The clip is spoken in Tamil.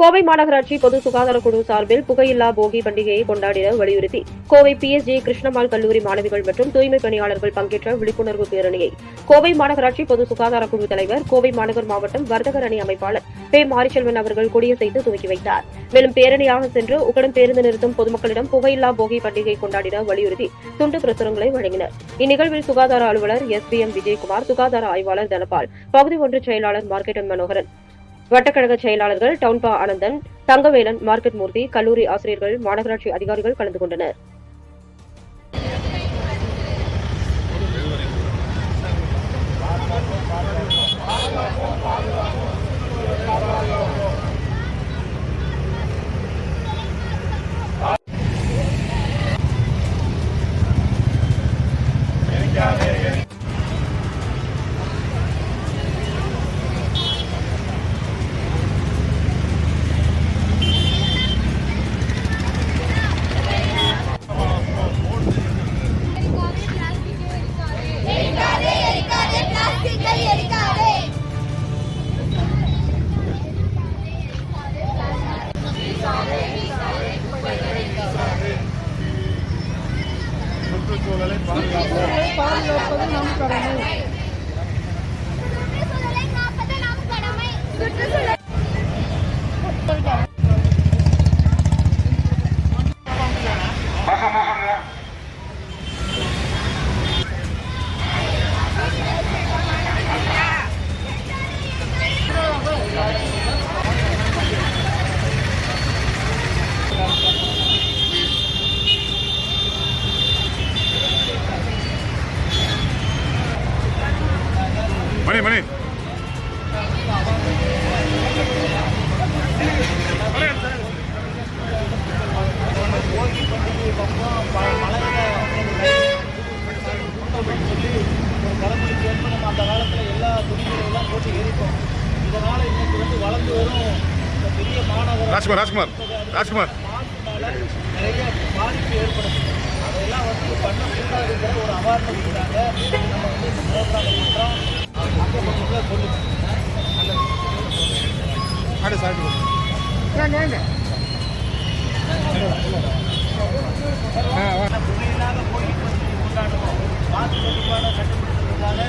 கோவை மாநகராட்சி பொது சுகாதார குழு சார்பில் புகையில்லா போகி பண்டிகையை கொண்டாடிட வலியுறுத்தி கோவை பிஎஸ்ஜி கிருஷ்ணமால் கல்லூரி மாணவிகள் மற்றும் தூய்மை பணியாளர்கள் பங்கேற்ற விழிப்புணர்வு பேரணியை கோவை மாநகராட்சி பொது சுகாதார குழு தலைவர் கோவை மாநகர் மாவட்டம் வர்த்தகர் அணி அமைப்பாளர் பே மாரிச்செல்வன் அவர்கள் கொடியசைத்து துவக்கி வைத்தார். மேலும் பேரணியாக சென்று உக்கடம் பேருந்து நிறுத்தும் பொதுமக்களிடம் புகையில்லா போகி பண்டிகை கொண்டாடிட வலியுறுத்தி துண்டு பிரசுரங்களை வழங்கினர். இந்நிகழ்வில் சுகாதார அலுவலர் எஸ் பி எம் விஜயகுமார் சுகாதார ஆய்வாளர் தனபால் பகுதி ஒன்று செயலாளர் மார்க்கெட்டன் மனோகரன் வட்டக்கழக செயலாளர்கள் டவுன்பா ஆனந்தன் தங்கவேலன் மார்க்கெட் மூர்த்தி கல்லூரி ஆசிரியர்கள் மாநகராட்சி அதிகாரிகள் கலந்து கொண்டனர். சுற்றுச்சூழலை பாதுகாப்பது சுற்றுச்சூழலை மணி மணி. பழமொழிக்கு ஏற்ப நம்ம அந்த காலத்தில் எல்லா துணிகளை எல்லாம் போட்டு எரிப்போம் இதனால் இன்னைக்கு வந்து வளர்ந்து வரும் இந்த பெரிய மாநகர ராஜ்குமார் ராஜ்குமார் ராஜ்குமார். நிறைய பாதிப்பு ஏற்படும் அதெல்லாம் வந்து பண்ணக்கூடாதுங்கிற ஒரு அவேர்னஸ் இருக்காங்க நம்ம வந்து இந்த ப்ரோக்ராம் பண்ணுறோம் அங்கே பக்கத்தில் சொல்லுங்க ஆடு சாப்பிட்டு துணியில்லாத கொண்டாடுவோம் மாசு கட்டுப்பாடை கட்டுப்படுத்துறதுக்காக